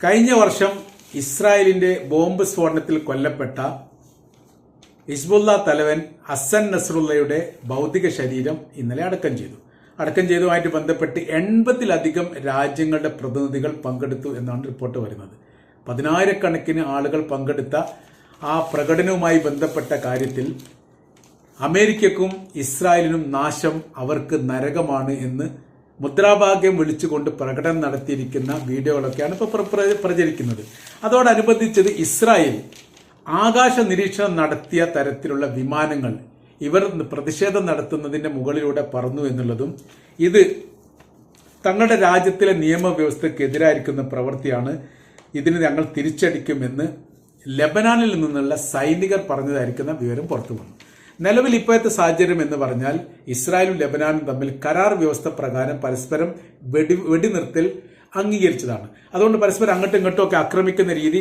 കഴിഞ്ഞ വർഷം ഇസ്രായേലിന്റെ ബോംബ് സ്ഫോടനത്തിൽ കൊല്ലപ്പെട്ട ഹിസ്ബുല്ല തലവൻ ഹസൻ നസറുള്ളയുടെ ഭൗതിക ശരീരം ഇന്നലെ അടക്കം ചെയ്തു. അടക്കം ചെയ്തതുമായിട്ട് ബന്ധപ്പെട്ട് എൺപതിലധികം രാജ്യങ്ങളുടെ പ്രതിനിധികൾ പങ്കെടുത്തു എന്നാണ് റിപ്പോർട്ട് വരുന്നത്. പതിനായിരക്കണക്കിന് ആളുകൾ പങ്കെടുത്ത ആ പ്രകടനവുമായി ബന്ധപ്പെട്ട കാര്യത്തിൽ അമേരിക്കക്കും ഇസ്രായേലിനും നാശം അവർക്ക് നരകമാണ് എന്ന് മുദ്രാഭാഗ്യം വിളിച്ചുകൊണ്ട് പ്രകടനം നടത്തിയിരിക്കുന്ന വീഡിയോകളൊക്കെയാണ് ഇപ്പോൾ പ്ര- പ്ര- പ്രചരിക്കുന്നത്. അതോടനുബന്ധിച്ചത് ഇസ്രായേൽ ആകാശ നിരീക്ഷണം നടത്തിയ തരത്തിലുള്ള വിമാനങ്ങൾ ഇവർ പ്രതിഷേധം നടത്തുന്നതിന്റെ മുകളിലൂടെ പറന്നു എന്നുള്ളതും ഇത് തങ്ങളുടെ രാജ്യത്തിലെ നിയമവ്യവസ്ഥക്കെതിരായിരിക്കുന്ന പ്രവൃത്തിയാണ്. ഇതിന് ഞങ്ങൾ തിരിച്ചടിക്കുമെന്ന് ലബനാനിൽ നിന്നുള്ള സൈനികർ പറഞ്ഞതായിരിക്കുന്ന വിവരം പുറത്തു വന്നു. നിലവിൽ ഇപ്പോഴത്തെ സാഹചര്യം എന്ന് പറഞ്ഞാൽ ഇസ്രായേലും ലബനാനും തമ്മിൽ കരാർ വ്യവസ്ഥ പ്രകാരം പരസ്പരം വെടി വെടിനിർത്തൽ അംഗീകരിച്ചതാണ്. അതുകൊണ്ട് പരസ്പരം അങ്ങോട്ടും ഇങ്ങോട്ടും ഒക്കെ ആക്രമിക്കുന്ന രീതി